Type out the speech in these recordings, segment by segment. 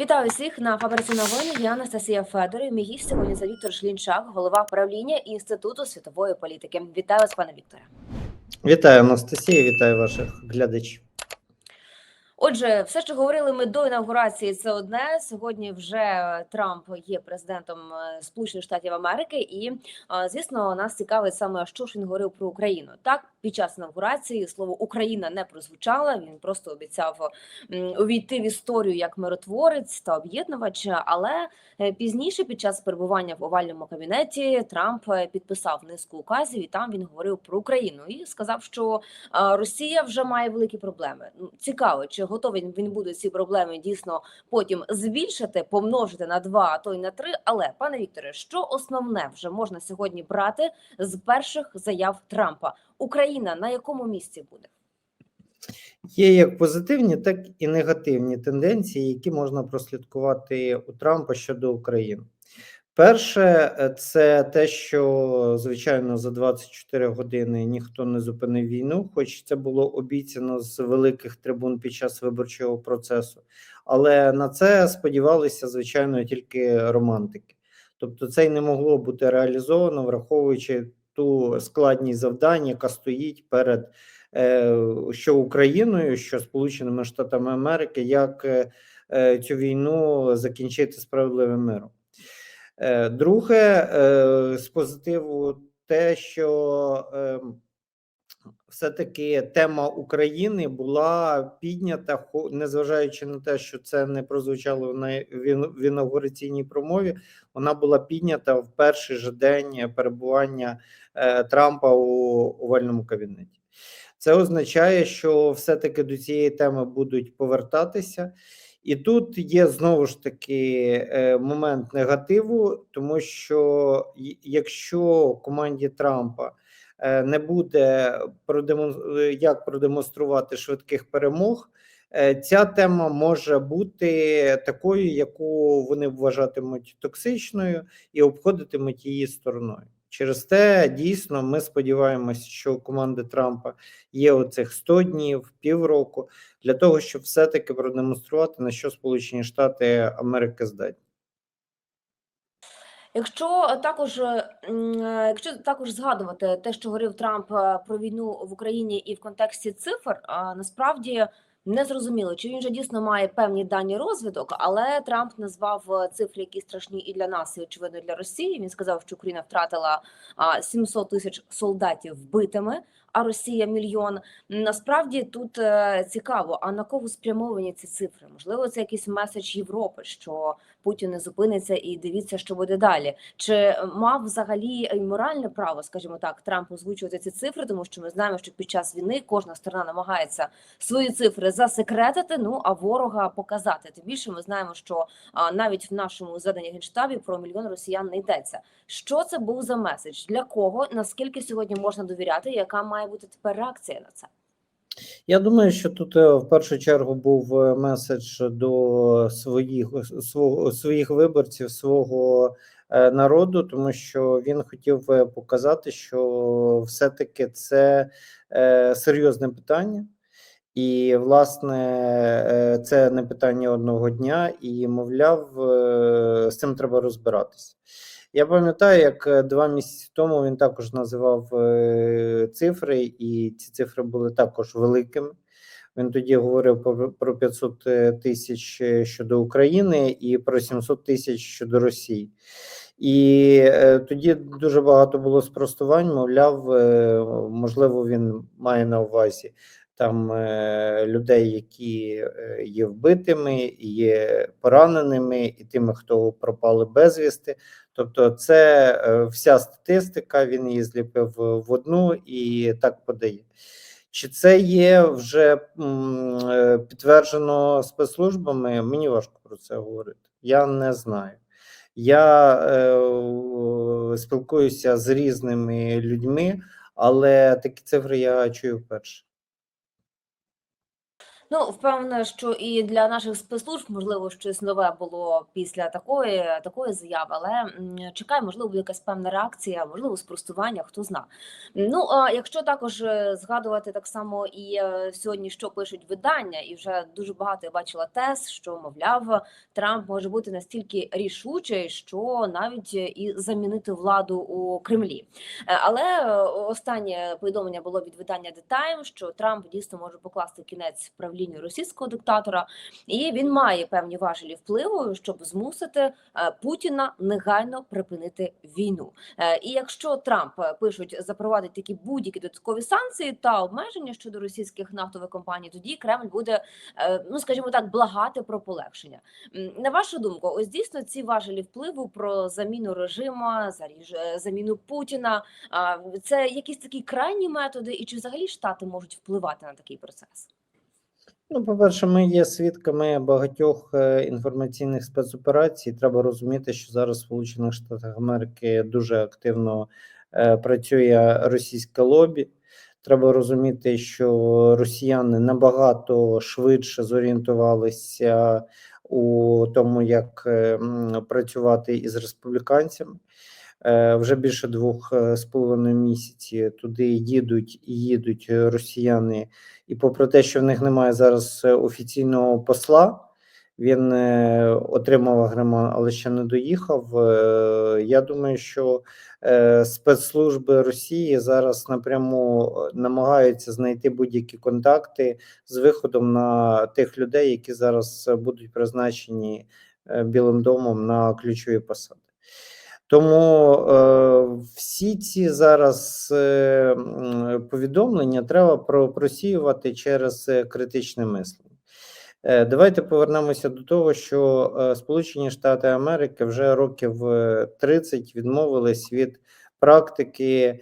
Вітаю всіх на фабриці новини. Я Анастасія Федорів. Мій гість сьогодні це Віктор Шлінчак, голова правління Інституту світової політики. Вітаю вас, пане Вікторе. Вітаю, Анастасія, вітаю ваших глядачів. Отже, все, що говорили ми до інаугурації, це одне. Сьогодні вже Трамп є президентом е, Сполучених Штатів Америки, і е, звісно, нас цікавить саме, що ж він говорив про Україну. Так, під час інаугурації слово Україна не прозвучало. Він просто обіцяв увійти в історію як миротворець та об'єднувач. Але е, пізніше, під час перебування в овальному кабінеті, Трамп е, підписав низку указів, і там він говорив про Україну і сказав, що Росія вже має великі проблеми. Цікаво, чи готовий він буде ці проблеми дійсно потім збільшити, помножити на два, а то й на три. Але пане Вікторе, що основне вже можна сьогодні брати з перших заяв Трампа? Україна на якому місці буде? Є як позитивні, так і негативні тенденції, які можна прослідкувати у Трампа щодо України. Перше, е, це те, що звичайно за 24 години ніхто не зупинив війну, хоч це було обіцяно з великих трибун під час виборчого процесу. Але на це сподівалися, звичайно, тільки романтики. Тобто, це й не могло бути реалізовано, враховуючи ту складність завдань, яка стоїть перед е, що Україною, що Сполученими Штатами Америки, як е, цю війну закінчити справедливим миром. Е, Друге, е, з позитиву, те, що е, все-таки тема України була піднята, незважаючи на те, що це не прозвучало в інаугураційній промові, вона була піднята в перший же день перебування е, Трампа у овальному кабінеті. Це означає, що все-таки до цієї теми будуть повертатися. І тут є знову ж таки е, момент негативу, тому що якщо команді Трампа е, не буде е, як продемонструвати швидких перемог, ця тема може бути такою, яку вони вважатимуть токсичною і обходитимуть її стороною. Через те дійсно ми сподіваємося, що у команди Трампа є оцих 100 днів, півроку для того, щоб все-таки продемонструвати, на що Сполучені Штати Америки здатні. Якщо також е, е, якщо також згадувати те, що говорив Трамп е, про війну в Україні і в контексті цифр, насправді не зрозуміло, чи він же дійсно має певні дані розвиток, але Трамп назвав е, цифри, які страшні і для нас, і очевидно для Росії. Він сказав, що Україна втратила а, 700 тисяч солдатів вбитими, а Росія мільйон. Насправді тут е, цікаво, а на кого спрямовані ці цифри? Можливо, це якийсь меседж Європи, що Путін не зупиниться і дивіться, що буде далі. Чи мав взагалі моральне право, скажімо так, Трамп озвучувати ці цифри, тому що ми знаємо, що під час війни кожна сторона намагається свої цифри засекретити, ну а ворога показати. Тим більше ми знаємо, що а, навіть в нашому зведенні генштабі про мільйон росіян не йдеться. Що це був за меседж? Для кого? Наскільки сьогодні можна довіряти? Яка має бути тепер реакція на це? Я думаю, що тут е, в першу чергу був е, меседж до своїх свого своїх виборців, свого е, народу, тому що він хотів е, показати, що все-таки це е, серйозне питання. І, власне, е, це не питання одного дня, і, мовляв, е, з цим треба розбиратися. Я пам'ятаю, як е, два місяці тому він також називав е, цифри, і ці цифри були також великими. Він тоді говорив про- про 500 тисяч е, щодо України і про 700 тисяч щодо Росії. І е, тоді дуже багато було спростувань. Мовляв, е, можливо, він має на увазі там е, людей, які е, є вбитими, є пораненими, і тими, хто пропали безвісти. Тобто, це е, вся статистика. Він її зліпив в одну і так подає. Чи це є вже підтверджено спецслужбами? Мені важко про це говорити. Я не знаю. Я е, спілкуюся з різними людьми, але такі цифри я чую вперше. Ну, впевнена, що і для наших спецслужб можливо щось нове було після такої такої заяви, але м, чекай, можливо, якась певна реакція, можливо, спростування, хто зна. Ну а якщо також е, згадувати так само і е, сьогодні, що пишуть видання, і вже дуже багато я бачила тез, що мовляв, Трамп може бути настільки рішучий, що навіть і замінити владу у Кремлі. Е, Але останнє повідомлення було від видання The Time, що Трамп дійсно може покласти кінець правлінню російського диктатора, і він має певні важелі впливу, щоб змусити е, Путіна негайно припинити війну. Е, І якщо Трамп е, пишуть запровадить такі будь-які додаткові санкції та обмеження щодо російських нафтових компаній, тоді Кремль буде, ну скажімо так, благати про полегшення. На вашу думку, ось дійсно ці важелі впливу про заміну режиму, заміну Путіна. Це якісь такі крайні методи, і чи взагалі штати можуть впливати на такий процес? Ну, по-перше, ми є свідками багатьох е, інформаційних спецоперацій. Треба розуміти, що зараз в Сполучених Штатах Америки дуже активно е, працює російське лобі. Треба розуміти, що росіяни набагато швидше зорієнтувалися у тому, як працювати із республіканцями. Е, Вже більше двох е, з половиною місяці туди їдуть і їдуть е, росіяни і попри те, що в них немає зараз офіційного посла, він отримав агремон, але ще не доїхав. Я думаю, що спецслужби Росії зараз напряму намагаються знайти будь-які контакти з виходом на тих людей, які зараз будуть призначені Білим домом на ключові посади. Тому е, всі ці зараз е, повідомлення треба про, просіювати через е, критичне мислення. Давайте повернемося до того, що Сполучені Штати Америки вже років е, 30 відмовились від практики,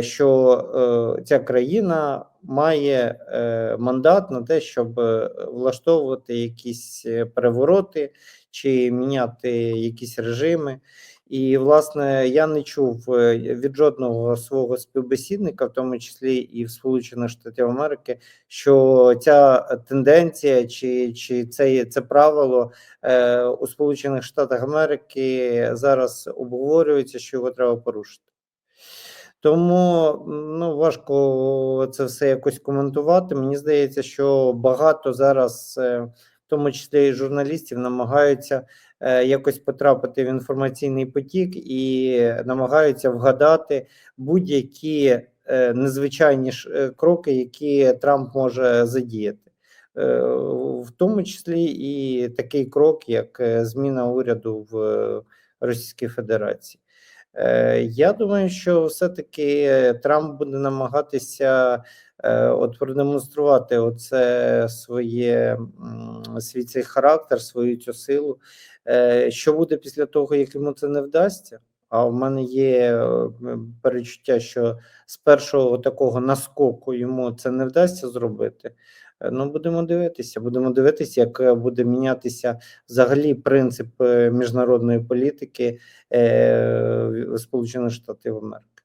що ця країна має мандат на те, щоб влаштовувати якісь перевороти чи міняти якісь режими. І, власне, я не чув е, від жодного свого співбесідника, в тому числі і в Сполучених Штатів Америки, що ця тенденція чи, чи це, це правило е, у Сполучених Штатах Америки зараз обговорюється, що його треба порушити. Тому ну, важко це все якось коментувати. Мені здається, що багато зараз, е, в тому числі і журналістів, намагаються е, якось потрапити в інформаційний потік і намагаються вгадати будь-які е, незвичайні е, кроки, які Трамп може задіяти. В тому числі і такий крок, як зміна уряду в Російській Федерації. Я думаю, що все-таки Трамп буде намагатися от продемонструвати оце своє свій цей характер, свою цю силу. Е, Що буде після того, як йому це не вдасться? А в мене є е, перечуття, що з першого такого наскоку йому це не вдасться зробити. Е, Ну, будемо дивитися. Будемо дивитися, як е, буде мінятися взагалі принцип е, міжнародної політики е, Сполучених Штатів Америки.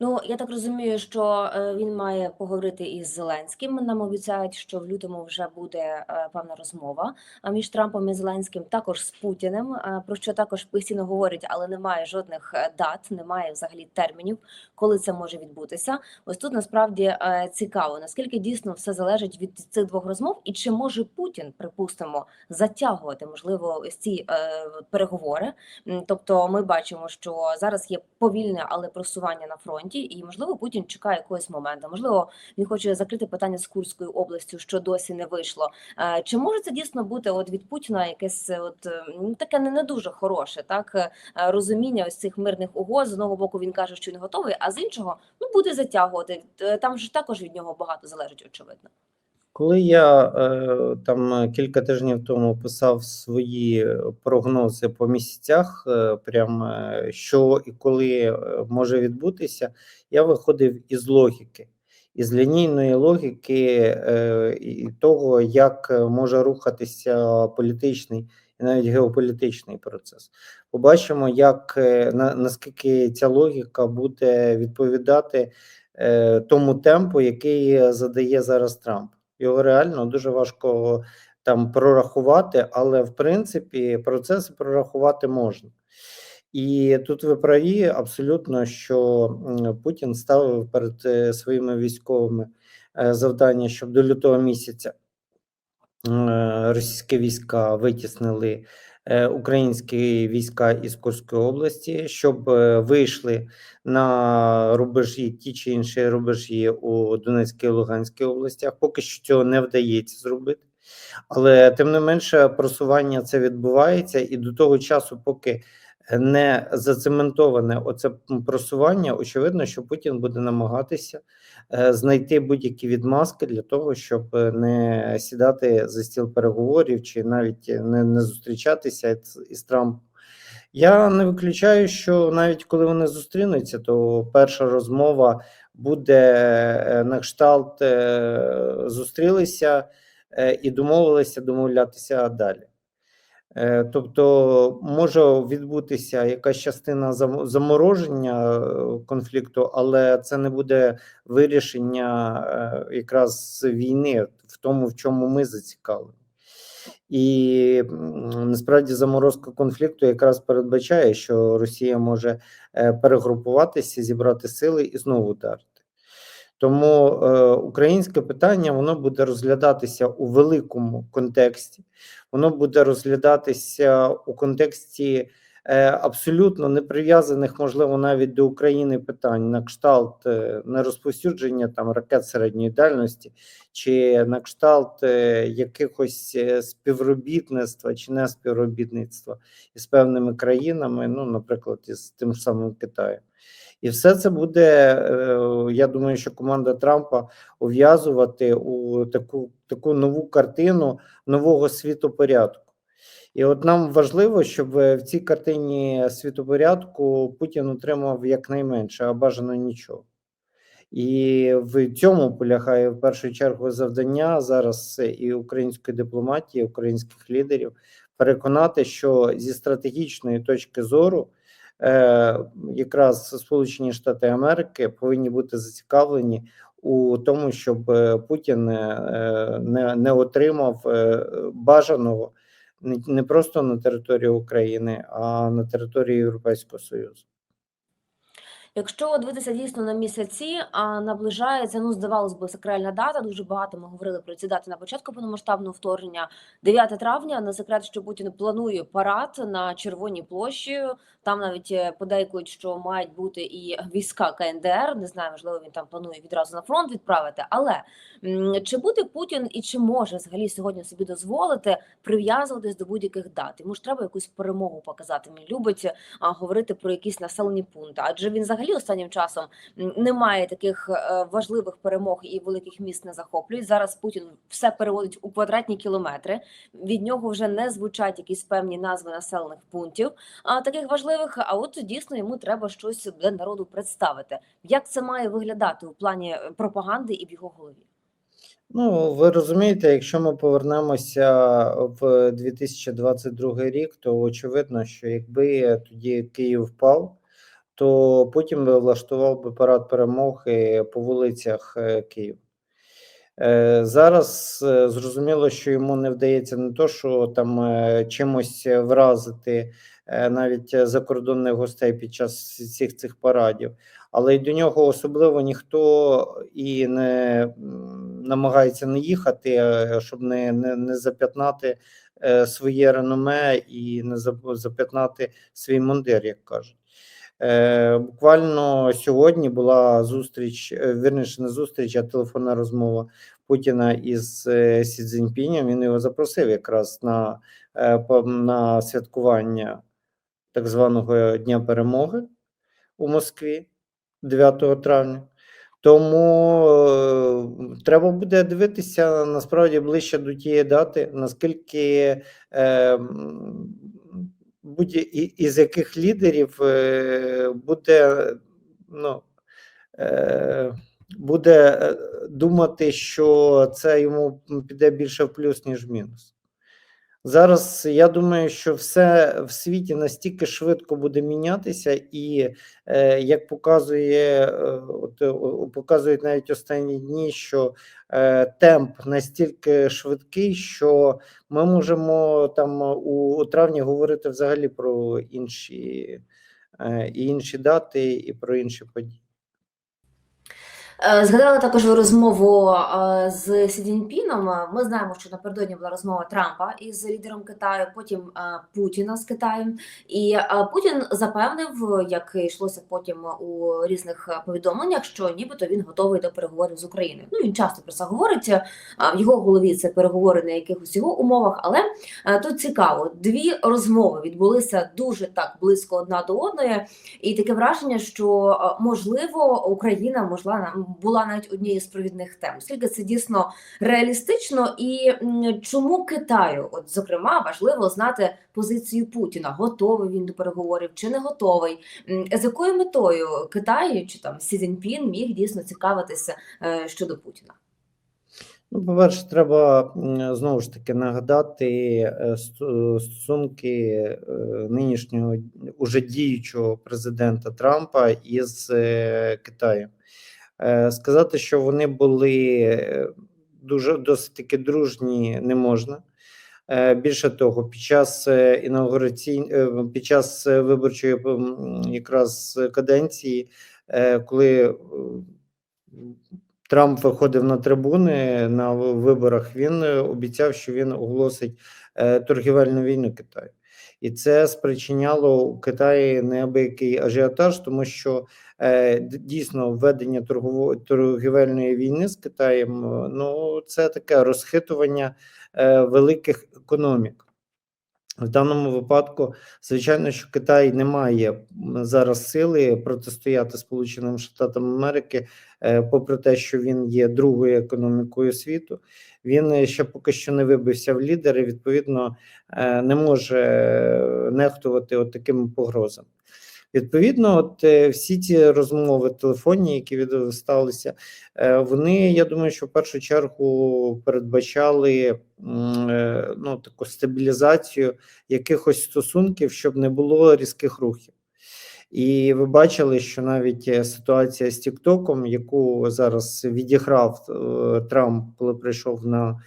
Ну я так розумію, що е, він має поговорити із Зеленським. Нам обіцяють, що в лютому вже буде е, певна розмова між Трампом і Зеленським, також з Путіним, е, про що також постійно говорять, але немає жодних дат, немає взагалі термінів, коли це може відбутися. Ось тут насправді цікаво, наскільки дійсно все залежить від цих двох розмов, і чи може Путін, припустимо, затягувати можливо ці переговори. Тобто, ми бачимо, що зараз є повільне, але просування на фронті, і можливо Путін чекає якогось моменту. Можливо, він хоче закрити питання з Курською областю, що досі не вийшло. Е, Чи може це дійсно бути от від Путіна якесь е, от е, ну, таке не, дуже хороше, так розуміння ось цих мирних угод. З одного боку він каже, що він готовий, а з іншого ну буде затягувати. Там ж також від нього багато залежить, очевидно. Коли я е, там е, кілька тижнів тому писав свої прогнози по місяцях, е, прям що і коли може відбутися, я виходив із логіки, із лінійної логіки і того, як може рухатися політичний і навіть геополітичний процес. Побачимо, як на, наскільки ця логіка буде відповідати тому темпу, який задає зараз Трамп. Його реально дуже важко там прорахувати, але в принципі процеси прорахувати можна. І тут ви праві абсолютно, що Путін ставив перед е, своїми військовими е, завдання, щоб до лютого місяця е, російські війська витіснили українські війська із Курської області, щоб е, вийшли на рубежі, ті чи інші рубежі у Донецькій і Луганській областях. Поки що цього не вдається зробити. Але тим не менше просування це відбувається, і до того часу, поки не зацементоване оце просування, очевидно, що Путін буде намагатися е, знайти будь-які відмазки для того, щоб е, не сідати за стіл переговорів чи навіть не, не зустрічатися із, Трампом. Я не виключаю, що навіть коли вони зустрінуться, то перша розмова буде е, на кшталт е, зустрілися е, і домовилися домовлятися далі. Е, Тобто може відбутися якась частина замороження е, конфлікту, але це не буде вирішення е, якраз війни в тому, в чому ми зацікавлені. І насправді заморозка конфлікту якраз передбачає, що Росія може перегрупуватися, зібрати сили і знову ударити. Тому е, українське питання воно буде розглядатися у великому контексті, воно буде розглядатися у контексті е, абсолютно не прив'язаних, можливо, навіть до України питань на кшталт е, нерозповсюдження там ракет середньої дальності, чи на кшталт якихось співробітництва чи не співробітництва із певними країнами, ну, наприклад, із тим самим Китаєм. І все це буде, е, я думаю, що команда Трампа ув'язувати у таку, таку нову картину нового світопорядку. І от нам важливо, щоб в цій картині світопорядку Путін отримав якнайменше, а бажано нічого. І в цьому полягає в першу чергу завдання зараз і української дипломатії, українських лідерів переконати, що зі стратегічної точки зору якраз Сполучені Штати Америки повинні бути зацікавлені у тому, щоб е, Путін е, не, не отримав е, бажаного не просто на території України, а на території Європейського Союзу. Якщо дивитися дійсно на місяці, а наближається, ну здавалось би, сакральна дата. Дуже багато ми говорили про ці дати на початку повномасштабного вторгнення. 9 травня на секрет, що Путін планує парад на Червоній площі. Там навіть е, подейкують, що мають бути і війська КНДР. Не знаю, можливо, він там планує відразу на фронт відправити. Але чи буде Путін і чи може взагалі сьогодні собі дозволити прив'язуватись до будь-яких дат? Йому ж треба якусь перемогу показати. Він любить а, говорити про якісь населені пункти, адже він взагалі останнім часом не має таких е, важливих перемог і великих міст не захоплює. Зараз Путін все переводить у квадратні кілометри. Від нього вже не звучать якісь певні назви населених пунктів, а таких важливих. А от дійсно йому треба щось для народу представити. Як це має виглядати у плані е, пропаганди і в його голові? Ну, ви розумієте, якщо ми повернемося в 2022 рік, то очевидно, що якби тоді Київ впав, то потім би влаштував би парад перемоги по вулицях е, Києва. Е, Зараз зрозуміло, що йому не вдається не то, що там чимось вразити навіть е, закордонних гостей під час всіх цих парадів, але й до нього особливо ніхто і не намагається не їхати, е, щоб не, не, не зап'ятнати е, своє реноме і не зап- зап'ятнати свій мундир, як кажуть. Е, буквально сьогодні була зустріч, е, вірніше не зустріч, а телефонна розмова Путіна із е, Сі Цзіньпінем. Він його запросив якраз на, е, на святкування так званого Дня перемоги у Москві 9 травня. Тому е, треба буде дивитися насправді ближче до тієї дати, наскільки е, будь із яких лідерів е, буде ну, е, буде е, думати, що це йому піде більше в плюс, ніж в мінус. Зараз я думаю, що все в світі настільки швидко буде мінятися, і е, як показує, е, от, е, показують навіть останні дні, що е, темп настільки швидкий, що ми можемо там у, у травні говорити взагалі про інші, е, інші дати, і про інші події. Е, Згадали також розмову е, з Сі Цзіньпіном. Е, Ми знаємо, що напередодні була розмова Трампа із лідером Китаю, потім Путіна з Китаєм. І Путін запевнив, як йшлося потім у різних повідомленнях, що нібито він готовий до переговорів з Україною. Ну він часто про це говорить. В його голові це переговори на якихось його умовах. Але тут цікаво, дві розмови відбулися дуже так близько одна до одної. І таке враження, що можливо Україна можла була навіть однією з провідних тем. Скільки це дійсно реалістично, і чому Китаю, от зокрема, важливо знати позицію Путіна, готовий він до переговорів чи не готовий, з якою метою Китай чи там Сі Цзіньпін міг дійсно цікавитися е, щодо Путіна. Ну, по-перше, треба знову ж таки нагадати е, стосунки е, нинішнього уже діючого президента Трампа із Китаєм. Е, Сказати, що вони були е, дуже досить таки дружні, не можна. Е, Більше того, під час інаугураційної під час виборчої якраз каденції, коли Трамп виходив на трибуни на виборах, він обіцяв, що він оголосить торгівельну війну Китаю. І це спричиняло у Китаї неабиякий ажіотаж, тому що е, дійсно введення торгово- торгівельної війни з Китаєм е, ну це таке розхитування е, великих економік. В даному випадку, звичайно, що Китай не має зараз сили протистояти Сполученим Штатам Америки, е, попри те, що він є другою економікою світу. Він е, ще поки що не вибився в лідери, відповідно, е, не може нехтувати от такими погрозами. Відповідно, от е, всі ці розмови телефонні, які відсталися, е, вони, я думаю, що в першу чергу передбачали е, ну, таку стабілізацію якихось стосунків, щоб не було різких рухів. І ви бачили, що навіть ситуація з Тіктоком, яку зараз відіграв Трамп, коли прийшов на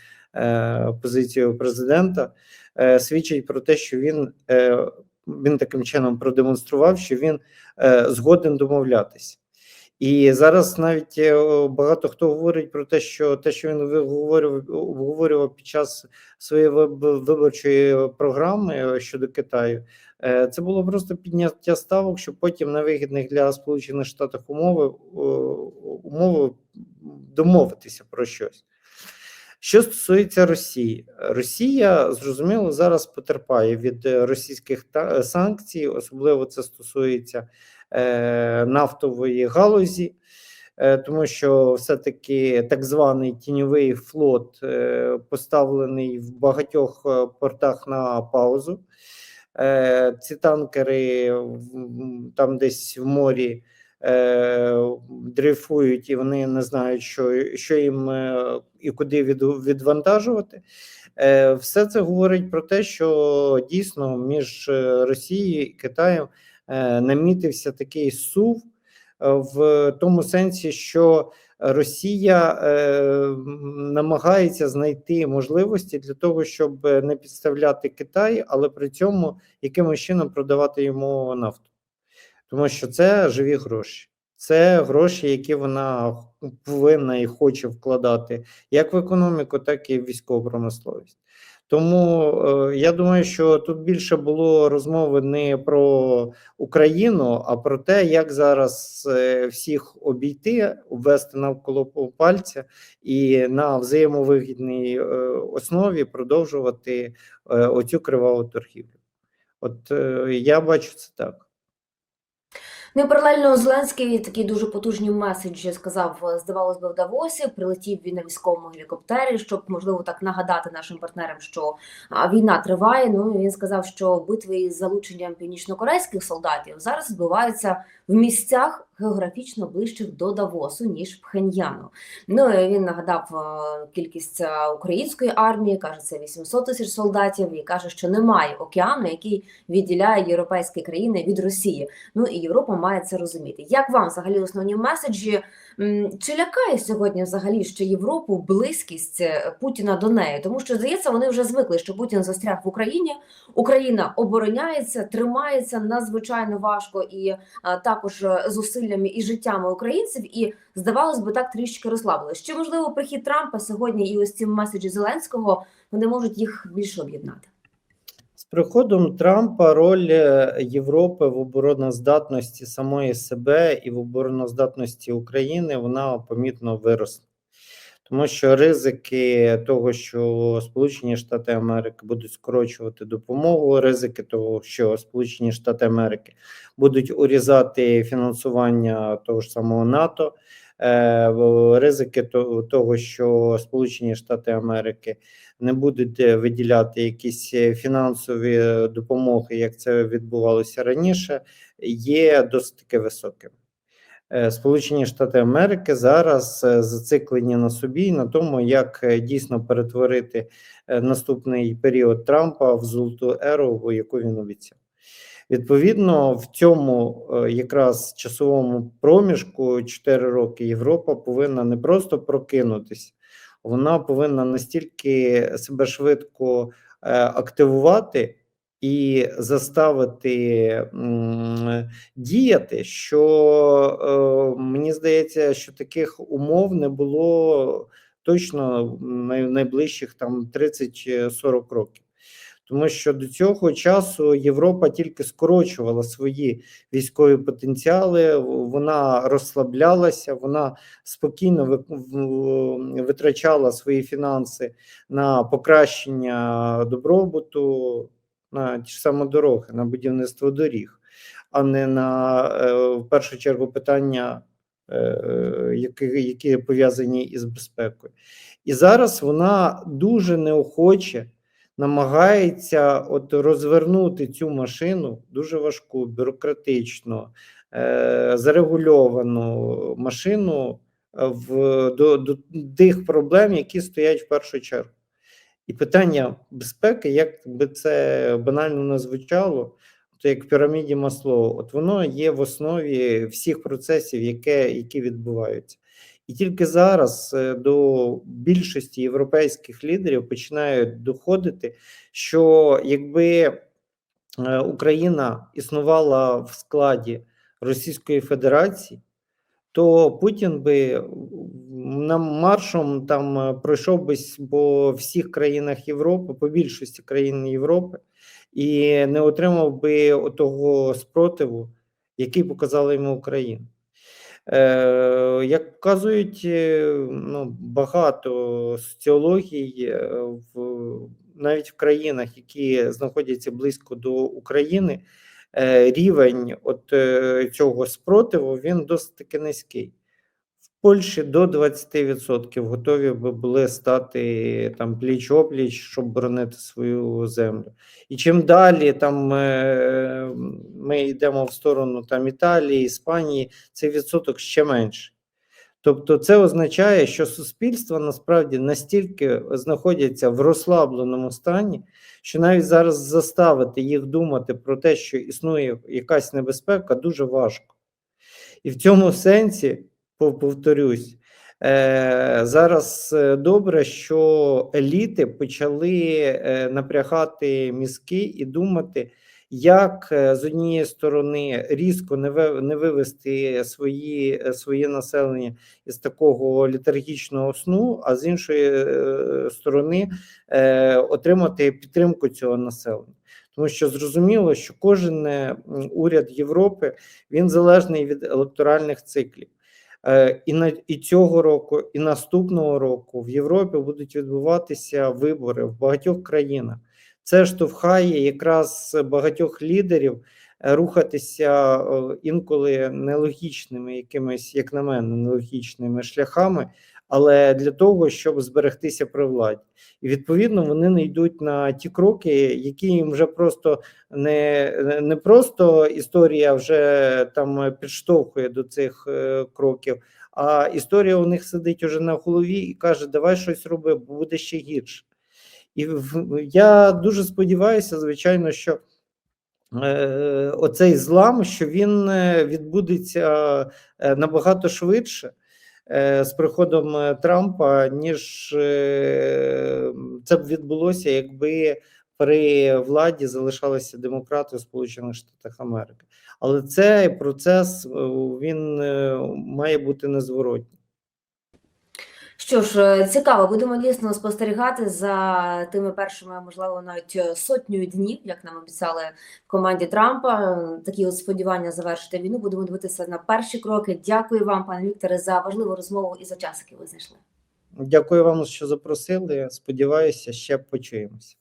позицію президента, свідчить про те, що він, він таким чином продемонстрував, що він е, згоден домовлятися. І зараз навіть е, багато хто говорить про те, що те, що він обговорював під час своєї виборчої програми е, щодо Китаю, це було просто підняття ставок, щоб потім на вигідних для Сполучених Штатів умови, умови домовитися про щось. Що стосується Росії, Росія зрозуміло зараз потерпає від е, російських е, санкцій, особливо це стосується е, нафтової галузі, е, тому що все-таки так званий тіньовий флот е, поставлений в багатьох е, портах на паузу. Е, ці танкери там десь в морі е, дрейфують, і вони не знають, що, що їм е, і куди від, відвантажувати. Е, все це говорить про те, що дійсно між е, Росією і Китаєм е, намітився такий сув е, в тому сенсі, що Росія е, намагається знайти можливості для того, щоб не підставляти Китай, але при цьому якимось чином продавати йому нафту, тому що це живі гроші. Це гроші, які вона повинна і хоче вкладати як в економіку, так і в військову промисловість. Тому е, я думаю, що тут більше було розмови не про Україну, а про те, як зараз е, всіх обійти, обвести навколо пальця і на взаємовигідній е, основі продовжувати е, оцю криваву торгівлю. От е, я бачу це так. Ну і паралельно Зеленський такі дуже потужні меседжі сказав, е, здавалось би, в Давосі. Прилетів він на військовому гелікоптері, щоб можливо так нагадати нашим партнерам, що війна триває. Ну і він сказав, що битви із залученням північнокорейських солдатів зараз відбуваються в місцях географічно ближчих до Давосу, ніж Пхеньяну. Ну він нагадав е, кількість е, української армії, каже, це 800 тисяч солдатів, і каже, що немає океану, який відділяє європейські країни від Росії. Ну і Європа має це розуміти. Як вам взагалі основні меседжі? Чи лякає сьогодні взагалі ще Європу близькість е, Путіна до неї? Тому що здається, вони вже звикли, що Путін застряг в Україні. Україна обороняється, тримається надзвичайно важко і а, також е, зусиллями і життями українців. І здавалось би, так трішки розслабили. Що можливо прихід Трампа сьогодні і ось ці меседжі Зеленського вони можуть їх більше об'єднати. З приходом Трампа роль е, Європи в обороноздатності самої себе і в обороноздатності України вона помітно виросла. Тому що ризики того, що Сполучені Штати Америки будуть скорочувати допомогу, ризики того, що Сполучені Штати Америки будуть урізати фінансування того ж самого НАТО, е, ризики того, що Сполучені Штати Америки не будуть е, виділяти якісь фінансові допомоги, як це відбувалося раніше, є досить таки високим. Е, Сполучені Штати Америки зараз е, зациклені на собі на тому, як е, дійсно перетворити наступний період Трампа в золоту еру, яку він обіцяв. Відповідно, в цьому якраз часовому проміжку 4 роки Європа повинна не просто прокинутися, вона повинна настільки себе швидко активувати і заставити діяти, що е, мені здається, що таких умов не було точно най- найближчих там 30-40 років. Тому що до цього часу Європа тільки скорочувала свої військові потенціали, вона розслаблялася, вона спокійно витрачала свої фінанси на покращення добробуту, на ті ж самі дороги, на будівництво доріг, а не на е, в першу чергу питання, е, які, які пов'язані із безпекою. І зараз вона дуже неохоче намагається от розвернути цю машину дуже важку, бюрократичну, е, зарегульовану машину в, до, до тих проблем, які стоять в першу чергу. І питання безпеки, як би це банально не звучало, то як в піраміді Маслоу, от воно є в основі всіх процесів, яке, які відбуваються. І тільки зараз е, до більшості європейських лідерів починають доходити, що якби е, Україна існувала в складі Російської Федерації, то Путін би нам маршом там е, пройшов би по всіх країнах Європи, по більшості країн Європи, і не отримав би того спротиву, який показала йому Україна. Е, Як показують е, ну, багато соціологій, е, в, навіть в країнах, які знаходяться близько до України, е, рівень от цього спротиву він досить таки низький. Польщі до 20% готові би були стати там пліч опліч, щоб боронити свою землю. І чим далі там е, ми йдемо в сторону там Італії, Іспанії, цей відсоток ще менший. Тобто, це означає, що суспільства насправді настільки знаходяться в розслабленому стані, що навіть зараз заставити їх думати про те, що існує якась небезпека, дуже важко. І в цьому сенсі, повторюсь, е, зараз е, добре, що еліти почали е, напрягати мізки і думати, як з однієї сторони різко не ви- вивести свої, своє населення із такого літаргічного сну, а з іншої сторони отримати підтримку цього населення. Тому що зрозуміло, що кожен уряд Європи він залежний від електоральних циклів. Е, І на і цього року, і наступного року в Європі будуть відбуватися вибори в багатьох країнах. Це штовхає якраз багатьох лідерів е, рухатися е, інколи нелогічними, якимись, як на мене, нелогічними шляхами, але для того, щоб зберегтися при владі. І відповідно вони не йдуть на ті кроки, які їм вже просто не, не просто історія вже там підштовхує до цих е, кроків, а історія у них сидить уже на голові і каже: давай щось роби, бо буде ще гірше. І я дуже сподіваюся, звичайно, що е, оцей злам, що він е, відбудеться набагато швидше з приходом е, Трампа, ніж е, це б відбулося, якби при владі залишалися демократи Сполучених Штатах Америки. Але цей процес е, він е, має бути незворотній. Що ж, е, цікаво, будемо дійсно спостерігати за тими першими, можливо, навіть е, сотнею днів, як нам обіцяли в команді Трампа. Такі от сподівання завершити війну. Будемо дивитися на перші кроки. Дякую вам, пане Вікторе, за важливу розмову і за час, який ви знайшли. Дякую вам, що запросили. Сподіваюся, ще почуємося.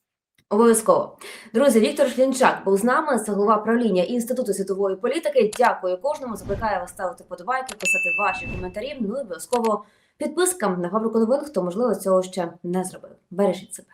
Обов'язково. Друзі, Віктор Шлінчак був з нами, це голова правління Інституту світової політики. Дякую кожному. Закликаю вас ставити подобайки, писати ваші коментарі. Ну і обов'язково підписка на фабрику новин, хто можливо цього ще не зробив. Бережіть себе.